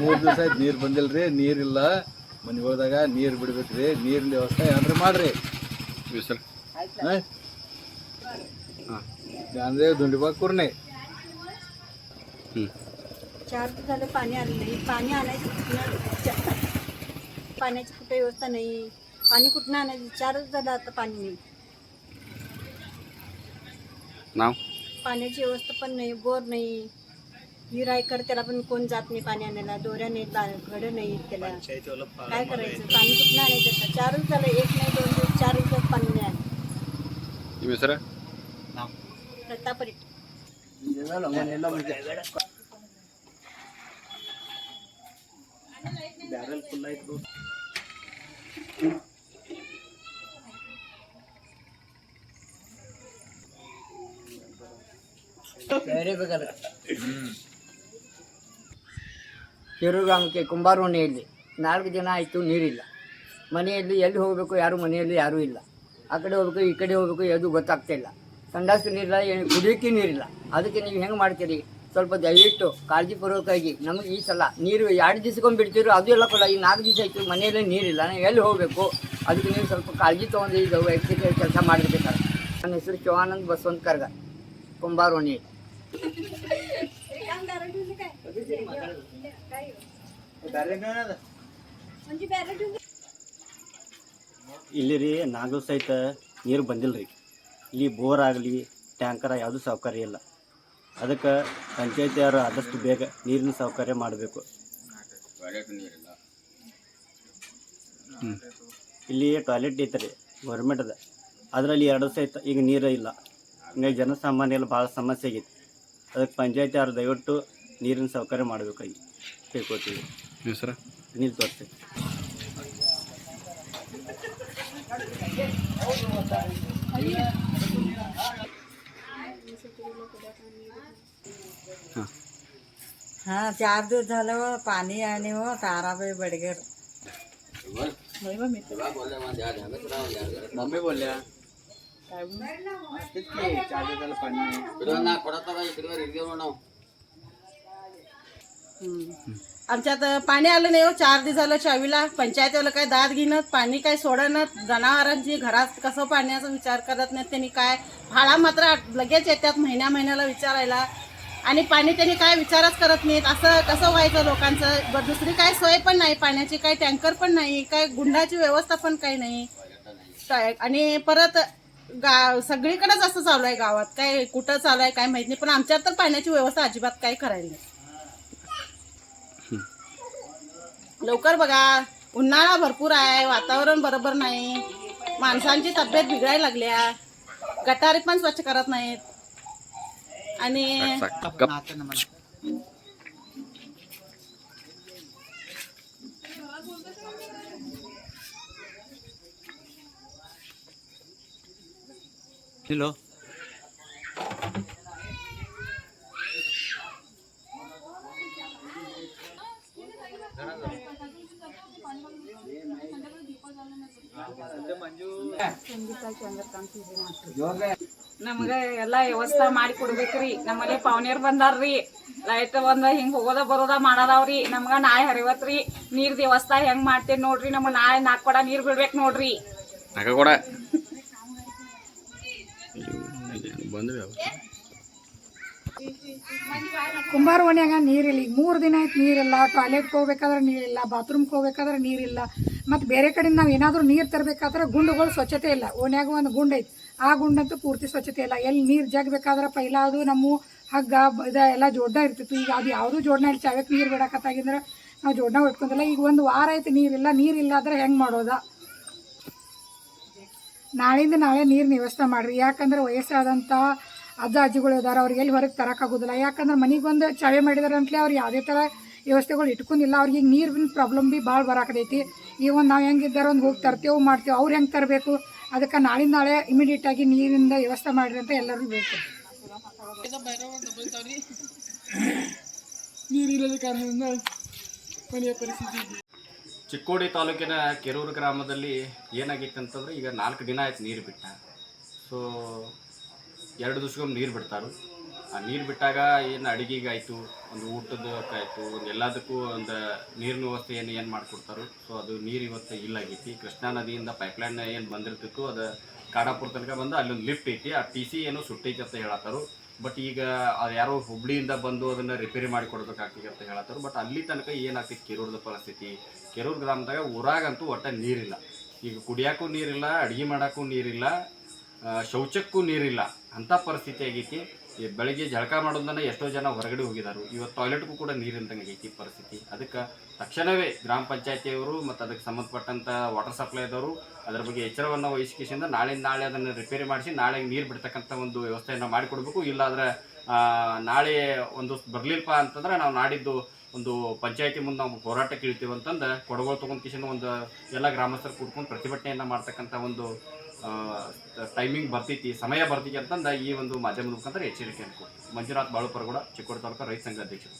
ಮೂರ್ ದಿವಸ ಆಯ್ತು ನೀರ್ ಬಂದಿಲ್ರಿ ನೀರಿಲ್ಲ. ಮನೆ ಹೋದಾಗ ನೀರ್ ಬಿಡ್ಬೇಕ್ರಿ ನೀರಿನ ವ್ಯವಸ್ಥೆ ಏನಾರ ಮಾಡ್ರಿ. ಅಂದ್ರೆ ದುಂಡಿಬಾಗ್ ಕುರ್ನೆ. ಹ್ಮ್. चार दिवस झालं पाणी आलं नाही. पाणी आणायचं कुठनं? पाण्याची कुठे व्यवस्था नाही. पाणी कुठनं आणायचं? चार दिवस झालं आता पाणी नाही. नाव? पाण्याची व्यवस्था पण नाही बोर नाही. विहीर आहे कर त्याला पण कोण जात नाही पाणी आणायला. दोऱ्या नाहीत बा- घडं नाही त्याला. काय करायचं? पाणी कुठनं आणायचं आता? चार दिवस झालं. एक नाही दोन दिवस चार दिवसात पाणी नाही आलं. ಬ್ಯಾರಲ್ ಫುಲ್ ಆಯ್ತು ತಿರುಗಾಮಕ್ಕೆ ಕುಂಬಾರ ಮನೆಯಲ್ಲಿ ನಾಲ್ಕು ದಿನ ಆಯಿತು ನೀರಿಲ್ಲ. ಮನೆಯಲ್ಲಿ ಎಲ್ಲಿ ಹೋಗಬೇಕು ಯಾರು ಮನೆಯಲ್ಲಿ ಯಾರೂ ಇಲ್ಲ. ಆ ಕಡೆ ಹೋಗ್ಬೇಕು ಈ ಕಡೆ ಹೋಗ್ಬೇಕು ಯಾವುದು ಗೊತ್ತಾಗ್ತಾ ಇಲ್ಲ ಸಂಡಾಸು ನೀರಿಲ್ಲ ಏನು ನೀರಿಲ್ಲ. ಅದಕ್ಕೆ ನೀವು ಹೆಂಗೆ ಮಾಡ್ತೀರಿ? ಸ್ವಲ್ಪ ದಯವಿಟ್ಟು ಕಾಳಜಿಪೂರ್ವಕವಾಗಿ ನಮಗೆ ಈ ಸಲ ನೀರು ಎರಡು ದಿವ್ಸಕ್ಕೊಮ್ಮೆ ಬಿಡ್ತೀರೋ ಅದು ಎಲ್ಲ ಕೊಡ ಈ ನಾಲ್ಕು ದಿವಸ ಆಯಿತು, ಮನೆಯಲ್ಲೇ ನೀರಿಲ್ಲ, ನಾವು ಎಲ್ಲಿ ಹೋಗಬೇಕು? ಅದಕ್ಕೆ ನೀವು ಸ್ವಲ್ಪ ಕಾಳಜಿ ತೊಗೊಂಡು ಇದು ವೈಯಕ್ತಿಕ ಕೆಲಸ ಮಾಡಿರ್ಬೇಕಾದ್ರೆ ನನ್ನ ಹೆಸರು ಶಿವಾನಂದ್ ಬಸವಂತ ಕರ್ಗ, ಕುಂಬಾರೋಣಿ. ಇಲ್ಲಿ ರೀ ನಾಲ್ಕು ಸಹಿತ ನೀರು ಬಂದಿಲ್ಲ ರೀ ಇಲ್ಲಿ ಬೋರ್ ಆಗಲಿ, ಟ್ಯಾಂಕರ್ ಯಾವುದೂ ಸೌಕರ್ಯ ಇಲ್ಲ. ಅದಕ್ಕೆ ಪಂಚಾಯತಿಯವರು ಆದಷ್ಟು ಬೇಗ ನೀರಿನ ಸೌಕರ್ಯ ಮಾಡಬೇಕು. ಇಲ್ಲಿ ಟಾಯ್ಲೆಟ್ ಐತೆ ರೀ ಗೌರ್ಮೆಂಟದ ಅದರಲ್ಲಿ ಎರಡು ಸಹಿತ ಈಗ ನೀರು ಇಲ್ಲ. ಹಿಂಗಾಗಿ ಜನಸಾಮಾನ್ಯರಲ್ಲಿ ಭಾಳ ಸಮಸ್ಯೆ ಆಗೈತಿ. ಅದಕ್ಕೆ ಪಂಚಾಯತಿ ಅವ್ರು ದಯವಿಟ್ಟು ನೀರಿನ ಸೌಕರ್ಯ ಮಾಡಬೇಕಾಗಿ ಕೇಳ್ಕೊತೀವಿ ನೀರು ತೋರಿಸ್ತೀವಿ ನೀರು हा चार दिवस झालं हो, पाणी आणि हो ताराबाई बडगर. मम्मी बोलल्या. पाणी नाही. आमच्यात पाणी आलं नाही हो चार दिवस झालं चावीला. पंचायतीवाला काय दाद घेणं पाणी काय सोडणं जनावरांची घरात कसं पाण्याचा विचार करत नाहीत त्यांनी काय? भाडा मात्र लगेच येतात महिन्या महिन्याला विचारायला. आणि पाणी त्यांनी काय विचारच करत नाहीत. असं कसं व्हायचं लोकांचं? ब- दुसरी काय सोय पण नाही पाण्याची काय टँकर पण नाही काय गुंडाची व्यवस्था पण काही नाही. काय? आणि परत गा सगळीकडेच असं चालू आहे गावात. काय कुठं चालू आहे काय माहीत नाही. पण आमच्यात तर पाण्याची व्यवस्था अजिबात काही करायला नाही. लवकर बघा उन्हाळा भरपूर आहे वातावरण बरोबर नाही. माणसांची तब्येत बिघडायला लागल्या. गटारी पण स्वच्छ करत नाहीत. आणि ಹಲೋ ನಮ್ಗ ಎಲ್ಲಾ ವ್ಯವಸ್ಥೆ ಮಾಡಿ ಕೊಡ್ಬೇಕ್ರಿ. ನಮ್ಮಲ್ಲಿ ಪಾವನೇರ್ ಬಂದಾರ್ರಿ. ಲೈಟ್ ಬಂದ ಹಿಂಗ್ ಹೋಗೋದ ಬರೋದ ಮಾಡದಾವ್ರಿ. ನಮ್ಗ ನಾಳೆ ಹರಿವತ್ರಿ. ನೀರ್ ವ್ಯವಸ್ಥೆ ಹೆಂಗ್ ಮಾಡ್ತೇವ್ ನೋಡ್ರಿ. ನಮ್ಗ ನಾಳೆ ನಾಕ್ ಕೊಡ ನೀರ್ ಬಿಡ್ಬೇಕು ನೋಡ್ರಿ. ಕೂಡ. ಕುಂಬಾರ ಓಣ್ಯಾಗ ನೀರಿಲ್ಲ. ಈಗ ಮೂರು ದಿನ ಆಯ್ತು ನೀರಿಲ್ಲ. ಟಾಯ್ಲೆಟ್ಗೆ ಹೋಗ್ಬೇಕಾದ್ರೆ ನೀರಿಲ್ಲ. ಬಾತ್ರೂಮ್ಗೆ ಹೋಗ್ಬೇಕಾದ್ರೆ ನೀರಿಲ್ಲ. ಮತ್ತು ಬೇರೆ ಕಡೆ ನಾವು ಏನಾದರೂ ನೀರು ತರಬೇಕಾದ್ರೆ ಗುಂಡುಗಳು ಸ್ವಚ್ಛತೆ ಇಲ್ಲ. ಓಣ್ಯಾಗ ಒಂದು ಗುಂಡೈತಿ ಐತಿ. ಆ ಗುಂಡಂತೂ ಪೂರ್ತಿ ಸ್ವಚ್ಛತೆ ಇಲ್ಲ. ಎಲ್ಲಿ ನೀರು ಜಗ್ಬೇಕಾದ್ರೆ ಪೈಲ ಅದು ನಮ್ಮ ಹಗ್ಗ ಇದ ಎಲ್ಲ ಜೋಡ್ನ ಇರ್ತಿತ್ತು. ಈಗ ಅದು ಯಾವುದೂ ಜೋಡ್ನ ಇಲ್ಲ. ಚಾವಕ್ಕೆ ನೀರು ಬಿಡಕತ್ತಾಗಿಂದ್ರೆ ನಾವು ಜೋಡ್ನ ಇಟ್ಕೊಂಡಿಲ್ಲ. ಈಗ ಒಂದು ವಾರ ಆಯ್ತು ನೀರಿಲ್ಲ ನೀರಿಲ್ಲ ಅಂದ್ರೆ ಹೆಂಗೆ ಮಾಡೋದ? ನಾಳಿಂದ ನಾಳೆ ನೀರಿನ ವ್ಯವಸ್ಥೆ ಮಾಡಿರಿ. ಯಾಕಂದ್ರೆ ವಯಸ್ಸಾದಂಥ ಅಜ್ಜ ಅಜ್ಜಿಗಳು ಇದ್ದಾರೆ ಅವ್ರಿಗೆ ಎಲ್ಲಿ ಹೊರಗೆ ತರೋಕ್ಕಾಗೋದಿಲ್ಲ ಯಾಕಂದ್ರೆ ಮನೆಗೊಂದು ಚಾವೆ ಮಾಡಿದಾರೆ ಅಂತಲೇ ಅವ್ರು ಯಾವುದೇ ಥರ ವ್ಯವಸ್ಥೆಗಳು ಇಟ್ಕೊಂಡಿಲ್ಲ. ಅವ್ರಿಗೆ ಈಗ ನೀರಿನ ಪ್ರಾಬ್ಲಮ್ ಭೀ ಭಾಳ ಬರಾಕತೈತಿ ಈಗ ಒಂದು ನಾವು ಹೆಂಗಿದ್ದಾರೆ ಒಂದು ಹೋಗಿ ತರ್ತೇವೆ, ಮಾಡ್ತೇವೆ. ಅವ್ರು ಹೆಂಗೆ ತರಬೇಕು? ಅದಕ್ಕೆ ನಾಳಿಂದ ನಾಳೆ ಇಮಿಡಿಯೇಟ್ ಆಗಿ ನೀರಿಂದ ವ್ಯವಸ್ಥೆ ಮಾಡಿರಿ ಅಂತ ಎಲ್ಲರೂ ಬೇಕು. ಕಾರಣದಿಂದ ಮನೆಯ ಪರಿಸ್ಥಿತಿ ಚಿಕ್ಕೋಡಿ ತಾಲೂಕಿನ ಕೆರೂರು ಗ್ರಾಮದಲ್ಲಿ ಏನಾಗಿತ್ತು ಅಂತಂದ್ರೆ ಈಗ ನಾಲ್ಕು ದಿನ ಆಯ್ತು ನೀರು ಬಿಟ್ಟ. ಸೊ ಎರಡು ದಿವಸಕ್ಕೊಮ್ಮೆ ನೀರು ಬಿಡ್ತಾರೆ. ಆ ನೀರು ಬಿಟ್ಟಾಗ ಏನು ಅಡುಗೆಗಾಯಿತು, ಒಂದು ಊಟದಕ್ಕಾಯ್ತು ಒಂದು ಎಲ್ಲದಕ್ಕೂ ಒಂದು ನೀರಿನ ವ್ಯವಸ್ಥೆ ಏನು ಏನು ಮಾಡಿಕೊಡ್ತಾರೋ ಸೊ ಅದು ನೀರು ಇವತ್ತು ಇಲ್ಲ ಆಗೈತಿ ಕೃಷ್ಣಾ ನದಿಯಿಂದ ಪೈಪ್ಲೈನ್ ಏನು ಬಂದಿರ್ತಿತ್ತು, ಅದು ಕಾಡಾಪುರ ತನಕ ಬಂದು ಅಲ್ಲೊಂದು ಲಿಫ್ಟ್ ಐತಿ. ಆ ಟಿ ಸಿ ಏನು ಸುಟ್ಟೈತಿ ಅಂತ ಹೇಳತ್ತಾರು. ಬಟ್ ಈಗ ಅದು ಯಾರೋ ಹುಬ್ಳಿಯಿಂದ ಬಂದು ಅದನ್ನು ರಿಪೇರಿ ಮಾಡಿ ಅಂತ ಹೇಳತ್ತಾರು. ಬಟ್ ಅಲ್ಲಿ ತನಕ ಏನಾಗ್ತಿತ್ತು ಕೆರೂರದ ಪರಿಸ್ಥಿತಿ? ಕೆರೂರು ಗ್ರಾಮದಾಗ ಊರಾಗಂತೂ ಒಟ್ಟು ನೀರಿಲ್ಲ. ಈಗ ಕುಡಿಯೋಕ್ಕೂ ನೀರಿಲ್ಲ, ಅಡುಗೆ ಮಾಡೋಕ್ಕೂ ನೀರಿಲ್ಲ ಶೌಚಕ್ಕೂ ನೀರಿಲ್ಲ. ಅಂಥ ಪರಿಸ್ಥಿತಿ ಆಗೈತಿ. ಈ ಬೆಳಗ್ಗೆ ಜಳಕ ಮಾಡೋದನ್ನ ಎಷ್ಟೋ ಜನ ಹೊರಗಡೆ ಹೋಗಿದ್ದಾರೆ ಇವತ್ತು ಟಾಯ್ಲೆಟ್ಗೂ ಕೂಡ ನೀರಿಲ್ದಂಗೆ ಐತಿ ಪರಿಸ್ಥಿತಿ. ಅದಕ್ಕೆ ತಕ್ಷಣವೇ ಗ್ರಾಮ ಪಂಚಾಯತಿಯವರು ಮತ್ತು ಅದಕ್ಕೆ ಸಂಬಂಧಪಟ್ಟಂಥ ವಾಟರ್ ಸಪ್ಲೈದವರು ಅದರ ಬಗ್ಗೆ ಎಚ್ಚರವನ್ನು ವಹಿಸಿಕೆಸಿಂದ ನಾಳೆ ನಾಳೆ ಅದನ್ನು ರಿಪೇರಿ ಮಾಡಿಸಿ ನಾಳೆ ನೀರು ಬಿಡ್ತಕ್ಕಂಥ ಒಂದು ವ್ಯವಸ್ಥೆಯನ್ನು ಮಾಡಿಕೊಡ್ಬೇಕು. ಇಲ್ಲಾಂದ್ರೆ ನಾಳೆ ಒಂದು ಬರಲಿಲ್ಲಪ್ಪ ಅಂತಂದ್ರೆ ನಾವು ನಾಡಿದ್ದು ಒಂದು ಪಂಚಾಯತಿ ಮುಂದೆ ನಾವು ಹೋರಾಟಕ್ಕೆ ಇಳ್ತೀವಿ ಅಂತಂದು ಕೊಡಗೋಳು ತೊಗೊಂಡು ಕಿಶನ್ ಒಂದು ಎಲ್ಲ ಗ್ರಾಮಸ್ಥರು ಕೂಡ್ಕೊಂಡು ಪ್ರತಿಭಟನೆಯನ್ನು ಮಾಡ್ತಕ್ಕಂಥ ಒಂದು ಟೈಮಿಂಗ್ ಬರ್ತೈತಿ, ಸಮಯ ಬರ್ತೈತಿ ಅಂತಂದು ಈ ಒಂದು ಮಾಧ್ಯಮದ ಮುಖಾಂತರ ಎಚ್ಚರಿಕೆ ಅನ್ಕೋ ಮಂಜುನಾಥ್ ಬಾಳುಪರಗೌಡ ಚಿಕ್ಕೋಡಿ ತಾಲೂಕು ರೈತ ಸಂಘ ಅಧ್ಯಕ್ಷರು.